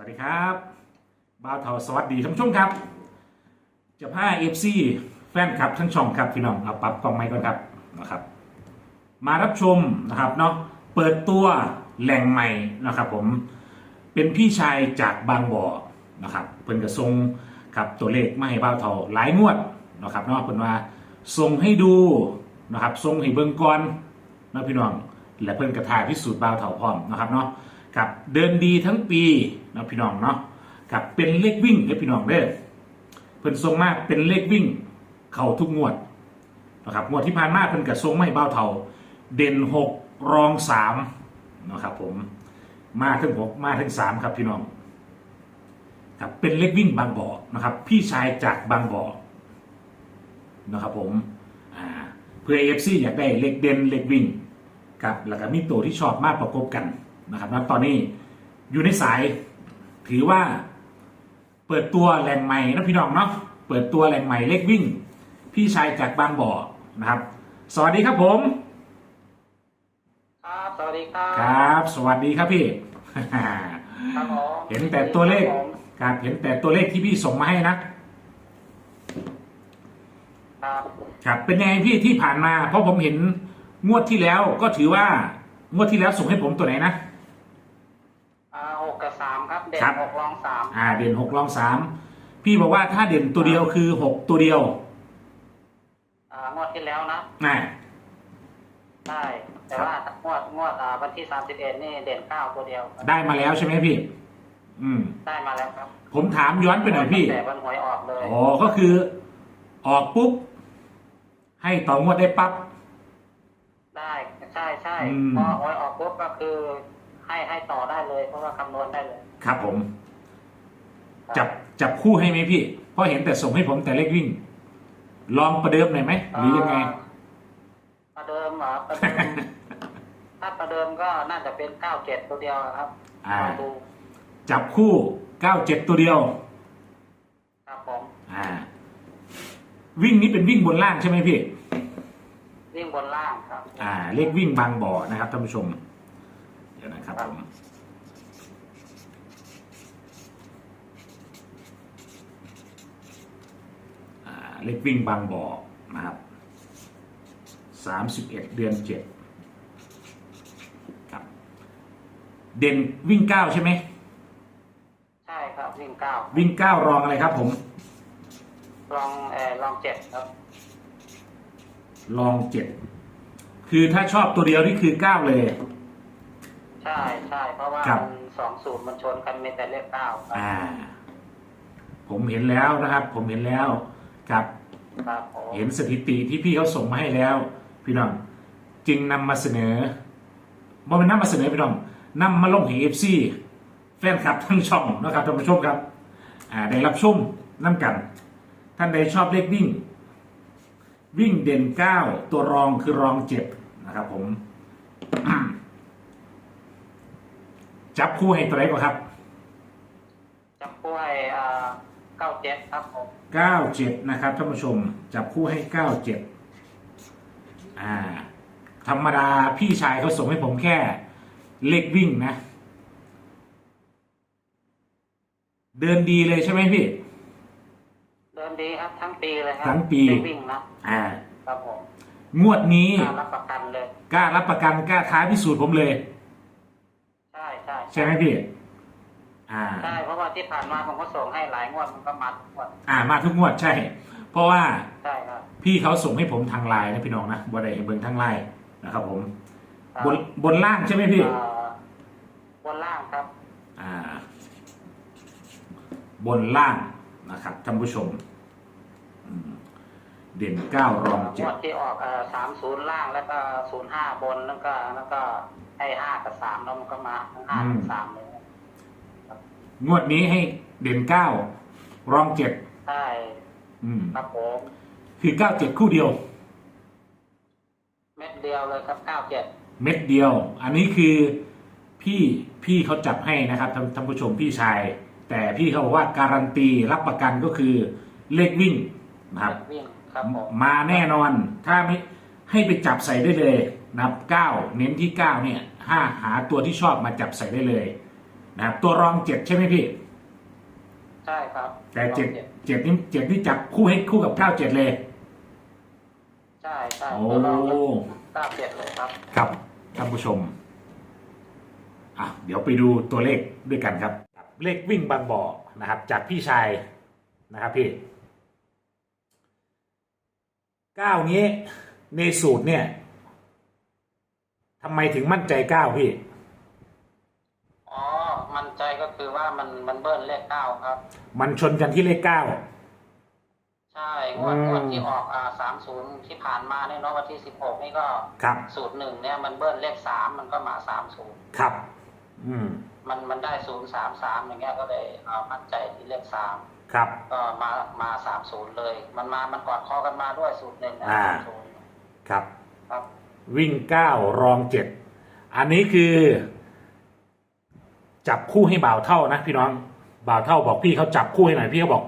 วัสดีครับบ่าวเทาสวัสดีท่านผู้ชมครับ จะพาเอฟซีแฟนคลับทั้งช่องครับพี่น้องเอาปรับกล้องไม้ก่อนครับนะครับ มารับชมนะครับเนาะเปิดตัวแหล่งใหม่นะครับผมเป็นพี่ชายจากบางบ่อนะครับเพิ่นกระทรงครับตัวเลขมาให้บ่าวเทาหลายงวดนะครับเนาะเพิ่นว่าทรงให้ดูนะครับทรงให้เบิ่งก่อนนะพี่น้องและเพิ่นกระทายพิสูจน์บ่าวเทาพร้อมนะครับเนาะ กับเดินดีทั้งปีนะพี่น้องเนาะกับเป็นเลขวิ่งเด้พี่น้องเด้อเพิ่นทรงมากเป็นเลขวิ่ง เข้าทุกงวดนะครับงวดที่ผ่านมาเป็นกระทรงไม่เบ้าเทาเด่นหกรองสามนะครับผมมาถึงหกมาถึงสามครับพี่น้องครับเป็นเล็กวิ่งบางบ่อนะครับ พี่ชายจากบางบ่อนะครับผมเพื่อเอฟซีอยากได้เล็กเด่นเล็กวิ่งครับแล้วก็มีตัวที่ชอบมากประกบกัน นะครับแล้วตอนนี้อยู่ในสาย ถือว่า เปิดตัวแหล่งใหม่นะพี่น้องเนาะเปิดตัวแหล่งใหม่เล็กวิ่ง พี่ชายจากบางบ่อนะครับ สวัสดีครับผม ครับ สวัสดีครับ ครับ สวัสดีครับพี่ ครับผมเห็นแต่ตัวเลขครับผมครับเห็นแต่ตัวเลขที่พี่ส่งมาให้นะครับครับเป็นไงพี่ที่ผ่านมา เพราะผมเห็นงวดที่แล้วก็ถือว่างวดที่แล้วส่งให้ผมตัวไหนนะอ่าห กกับสามครับ เด็กครับ หกรองสามอ่าเด่นหกรองสามพี่บอกว่าถ้าเด่นตัวเดียวคือหกตัวเดียวอ่างวดที่แล้วนะนะใช่แต่ว่างวดงวดอ่าวันที่สามสิบเอ็ดนี่เด่นเก้าตัวเดียวได้มาแล้วใช่ไหมพี่ อืม ได้มาแล้วครับผมถามย้อนไปหน่อยพี่แต่วันหวยออกเลยอ๋อ ก็คือ ออกปุ๊บ ให้ต่องวดได้ปั๊บ ได้ใช่ใช่อืม พอหวยออกปุ๊บก็คือ ให้ให้ต่อได้เลยเพราะว่าคำนวณได้เลยครับผมครับจับจับคู่ให้ไหมพี่ เพราะเห็นแต่ส่งให้ผมแต่เลขวิ่ง ลองประเดิมหน่อยไหมหรือยังไง ประเดิมเหรอประเดิมถ้าประเดิมก็น่าจะเป็นเก้าเจ็ดตัวเดียวครับอ่าลองดูจับคู่97ตัวเดียว ครับผมอ่า วิ่งนี้เป็นวิ่งบนล่างใช่ไหมพี่ วิ่งบนล่างครับ อ่า เลขวิ่งบางบ่อนะครับท่านผู้ชม เดี๋ยวนะครับผมอ่าเลขวิ่งบางบ่อนะครับ31เดือน7ครับ เด่นวิ่ง9ใช่ไหม ใช่ครับวิ่งเก้าวิ่ง9รองอะไรครับผมลองเออลองเจ็ดครับ รอง7คือถ้าชอบตัวเดียวนี่คือ9เลย ใช่ใช่เพราะว่าครับ มันสองสูตรมันชนกันมีแต่เลขเก้าครับอ่าผมเห็นแล้วนะครับ ผมเห็นแล้วครับ ครับผมเห็นสถิติที่พี่เขาส่งมาให้แล้ว พี่น้องจึงนำมาเสนอบ่เป็นนำมาเสนอพี่น้องนำมาลงให้เอฟซีแฟนคลับทั้งช่องนะครับท่านผู้ชมครับอ่าได้รับชมน้ำกัน ท่านใดชอบเลขวิ่ง วิ่งเด่นเก้าตัวรองคือรองเจ็ดนะครับผม จับคู่ให้ตัวไหนก่อนครับ จับกล้วยอ่าเก้าเจ็ดครับผมเก้าเจ็ดนะครับท่านผู้ชม จับคู่ให้เก้าเจ็ดอ่า ธรรมดาพี่ชายเขาส่งให้ผมแค่ เลขวิ่งนะ เดินดีเลยใช่ไหมพี่ เดินดีครับทั้งปีเลยครัทั้งปีไม่วิ่งนะอ่า ครับผมงวดนี้กล้ารับประกันเลย กล้ารับประกันกล้าท้าพิสูจน์ผมเลยใช่ ใช่ใช่ไหมพี่ อ่า ใช่เพราะว่าที่ผ่านมาผมก็ส่งให้หลายงวดมันก็มัดงวดอ่ามาทุกงวดใช่ เพราะว่าใช่ครับ พี่เขาส่งให้ผมทางไลน์นะพี่น้องนะบ่ได้ให้เบิ่งทางไลน์นะครับ ผมครับบนบนล่างใช่ไหมพี่ อ่าบนล่างครับ อ่า บนล่างนะครับท่านผู้ชมอืมเด่นเก้ารองงเจ็ดวดที่ออกสามศูนย์ล่างแล้วก็ศูนย์ห้าบนแล้วก็แล้วก็ ให้ห้ากับสามแล้วมันก็มาทั้งห้ากับสามเลยงวดนี้ให้เด่นเก้ารองเจ็ดใช่อืมครับผมคือเก้าเจ็ดคู่เดียว เม็ดเดียวเลยครับเก้าเจ็ดเม็ดเดียว อันนี้คือพี่พี่เขาจับให้นะครับท่านท่านผู้ชมพี่ชาย แต่พี่เขาบอกว่าการันตีรับประกันก็คือเลขวิ่งนะครับ วิ่งครับผมมาแน่นอน ถ้าไม่ให้ไปจับใส่ได้เลย นะครับเก้าเน้นที่เก้าเนี่ยห้าหาตัวที่ชอบมาจับใส่ได้เลยนะครับตัวรองเจ็ดใช่ไหมพี่ ใช่ครับแต่เจ็ดเจ็ดนี่เจ็ดนี่จับคู่ให้คู่กับเก้าเจ็ดเลย ใช่ใช่โอ้ตัวรองเก้าเจ็ดเลยครับ ครับท่านผู้ชมอะเดี๋ยวไปดูตัวเลขด้วยกันครับ เลขวิ่งบางบ่อนะครับ จากพี่ชายนะครับพี่เก้านี้ในสูตรเนี่ย ทำไมถึงมั่นใจเก้าพี่ อ๋อ มันใจก็คือว่ามันมันเบิ้ลเลขเก้าครับ มันชนกันที่เลขเก้า ใช่งวดอืม งวดที่ออกอ่าสามศูนย์ที่ผ่านมาเนี่ยเนาะวันที่สิบหกนี่ก็ครับ สูตรหนึ่งเนี่ยมันเบิ้ลเลขสามมันก็มาสามศูนย์ครับ อืม มันมันได้ศูนย์สามสามอย่างเงี้ยก็เลยอ่ามั่นใจที่เลขสามครับ ก็มามาสามศูนย์เลย มันมามันกอดคอกันมาด้วยสูตรหนึ่งนะอ่าสามศูนย์ครับ ครับ วิ่งเก้ารองเจ็ดอันนี้คือ จับคู่ให้บ่าวเท่านะพี่น้องบ่าวเท่าบอกพี่เขาจับคู่ให้หน่อยพี่เขาบอก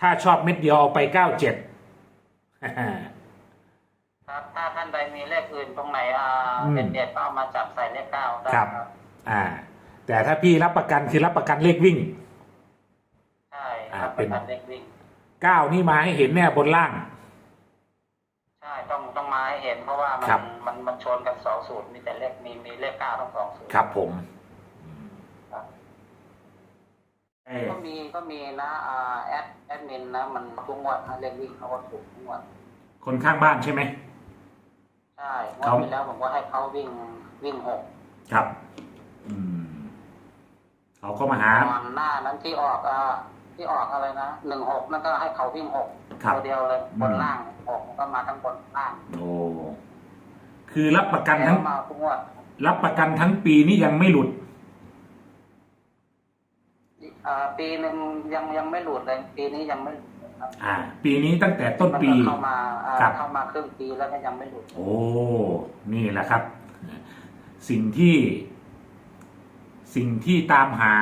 ถ้าชอบเม็ดเดียวเอาไปเก้าเจ็ดครับถ้าท่านใดมีเลขอื่นตรงไหนอ่าอืมเด็ดๆก็เอามาจับใส่เลขเก้าได้ครับ อ่า แต่ถ้าพี่รับประกันคือรับประกันเลขวิ่ง ใช่อ่าครับเป็นประกันเลขวิ่งเก้านี่มาให้เห็นแน่บนล่างใช่ ต้องต้องมาให้เห็นเพราะว่ามันครับ มันมันชนกันสองสูตรมีแต่เลขมีมีเลขเก้าทั้งสองสูตรครับผมครับเอ้ยก็มีก็มีนะอ่าแอดแอดมินนะมันทุกงวดนะเลขวิ่งเขาก็ถูกทุกงวดคนข้างบ้านใช่ไหม ใช่งวเขาดที่แล้วผมก็ให้เขาวิ่งวิ่งหกครับ อืมเขาก็มาหา ตอนหน้านั้นที่ออกอ่า ที่ออกอะไรนะหนึ่งหกนั่นก็ให้เขาวิ่งหกครับ ตัวเดียวเลยบนอืมล่างหกก็มาทั้งบนล่างโอ้คือรับประกันแล้ทั้วงมาทุกงวดรับประกันทั้งปีนี่ยังไม่หลุดอ่าปีหนึ่งยังยังไม่หลุดเลยปีนี้ยังไม่หลุดเลยครับอ่า ปีนี้ตั้งแต่ต้นปี มันก็เข้ามาอ่าครับ เข้ามาครึ่งปีแล้วก็ยังไม่หลุด โอ้ นี่แหละครับ สิ่งที่ สิ่งที่ตามหา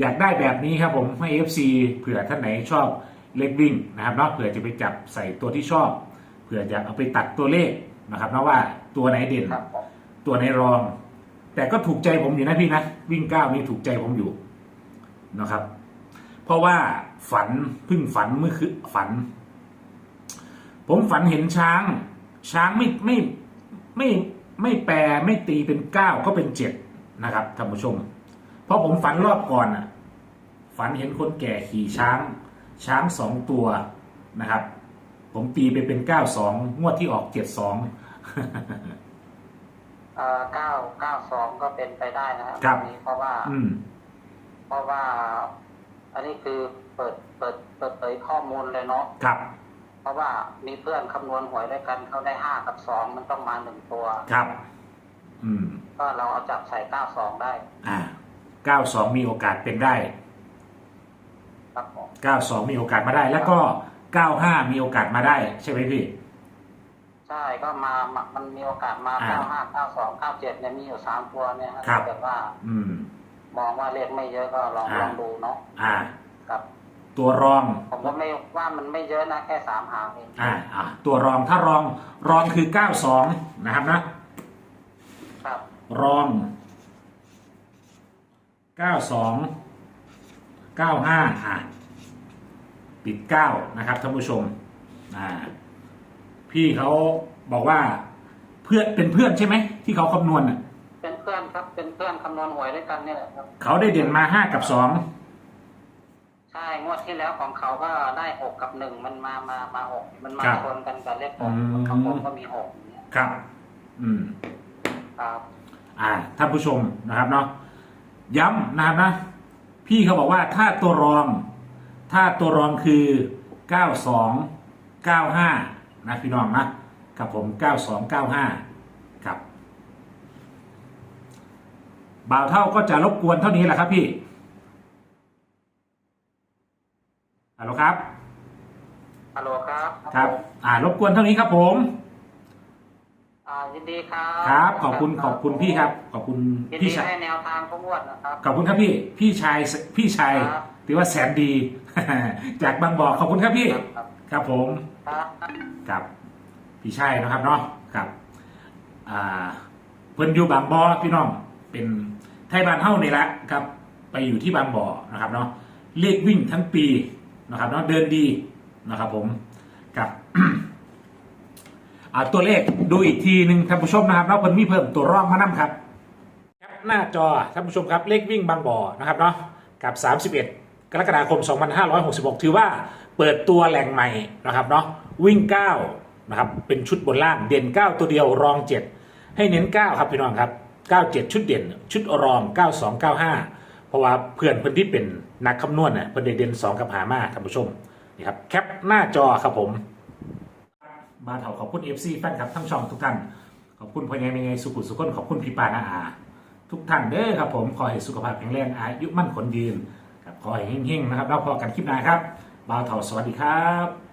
อยากได้แบบนี้ครับผมให้ FC เผื่อท่านไหนชอบเล็กวิ่งนะครับเนาะเผื่อจะไปจับใส่ตัวที่ชอบ เผื่ออยากเอาไปตัดตัวเลขนะครับเนาะว่าตัวไหนเด่น ครับผมตัวไหนรอง แต่ก็ถูกใจผมอยู่นะพี่นะ วิ่งก้าวนี่ถูกใจผมอยู่นะครับ เพราะว่าฝันเพิ่งฝันเมื่อคือฝัน ผมฝันเห็นช้าง ช้างไม่ไม่ไม่ไม่ แปลไม่ตีเป็นเก้าก็เป็นเจ็ดนะครับท่านผู้ชม เพราะผมฝันรอบก่อนอะ ฝันเห็นคนแก่ขี่ช้าง ช้างสองตัวนะครับ ผมตีไปเป็นเก้าสองงวดที่ออกเจ็ดสองเอ่อเก้าเก้าสองก็เป็นไปได้นะครับครับอันนี้เพราะว่า อืม เพราะว่า อันนี้คือเปิดเปิดเปิดเผยข้อมูลเลยเนาะครับ เพราะว่ามีเพื่อนคำนวณหวยด้วยกันเขาได้ห้ากับสองมันต้องมาหนึ่งตัว ครับ อืม ก็เราเอาจับใส่เก้าสองได้อ่าเก้าสองมีโอกาสเป็นได้ครับผมเก้าสองมีโอกาสมาได้ แล้วก็เก้าห้ามีโอกาสมาได้ ใช่ไหมพี่ ใช่ก็มามามันมีโอกาสมาอ่าเก้าห้าเก้าสองเก้าเจ็ดเนี่ยมีอยู่สามตัวเนี่ยฮะครับถ้าเกิดว่าอืม มองว่าเลขไม่เยอะก็ลองอ่า ลองดูเนาะอ่า ครับ ตัวรองผมก็ไม่ว่ามันไม่เยอะนะแค่สามหางเองอ่าอ่าตัวรองถ้ารองรองคือเก้าสองนะครับนะครับ รองเก้าสองเก้าห้าอะปิดเก้านะครับท่านผู้ชมอ่าพี่เขาบอกว่าเพื่อนเป็นเพื่อนใช่ไหมที่เขาคำนวณน่ะเป็นเพื่อนครับเป็นเพื่อนคำนวณหวยด้วยกันเนี่ยแหละครับ เขาได้เด่นมาห้ากับสองใช่งวดที่แล้วของเขาก็ได้หกกับหนึ่งมันมามามาหกมันมาชนกันกับเลขหกของผมก็มีหกอย่างเงี้ยครับ อืม ครับ อ่าท่านผู้ชมนะครับเนาะย้ำนะครับนะ พี่เขาบอกว่าถ้าตัวรอง ถ้าตัวรองคือ 92 95 นะพี่น้องนะครับผม 92 95 ครับบ่าวเท่าก็จะรบกวนเท่านี้แหละครับพี่ ฮัลโหลครับ ฮัลโหลครับครับ อ่ารบกวนเท่านี้ครับผม อ่ายินดีครับครับ ขอบคุณขอบคุณพี่ครับ ขอบคุณยินพี่ดีชายให้แนวทางทุกงวดนะครับ ขอบคุณครับพี่ พี่ชายพี่ชายครับ ถือว่าแสนดี จากบางบ่อขอบคุณครับพี่ ครับครับผม ครับครับพี่ชายนะครับเนาะครับอ่าเพิ่นอยู่บางบ่อพี่น้องเป็นไทยบานเฮ้านี่ละครับ ไปอยู่ที่บางบ่อนะครับเนาะเลขวิ่งทั้งปี นะครับเนาะเดินดีนะครับผมกับตัวเลขดูอีกทีหนึ่งท่านผู้ชมนะครับเนาะเพิ่นมีเพิ่มตัวร่องมานํครับแคปหน้าจอท่านผู้ชมครับเลขวิ่งบางบ่อนะครับเนาะกับ 31 กรกฎาคม 2566 ถือว่าเปิดตัวแหล่งใหม่นะครับเนาะวิ่ง 9 นะครับ เป็นชุดบนล่างเด่น 9 ตัวเดียวรอง 7 ให้เน้น 9 ครับพี่น้องครับ 97 ชุดเด่น ชุดรอง 92 95 เพราะว่าเพื่อนเพื่อนที่เป็นนักคำนวณเนี่ยเพื่อนได้เด่น2กับหามาท่านผู้ชมนี่ครับแคปหน้าจอครับผมบาเถาขอบคุณ FC แฟนคลับทั้งช่องทุกท่าน ขอบคุณพ่อใหญ่แม่ใหญ่สุขุสุขนขอบคุณพี่ปานาอา ทุกท่านเด้อครับผมขอให้สุขภาพแข็งแรงอายุมั่นขนยืนครับขอให้เฮงๆนะครับแล้วพอกันคลิปหน้าครับบ่าวเถาสวัสดีครับ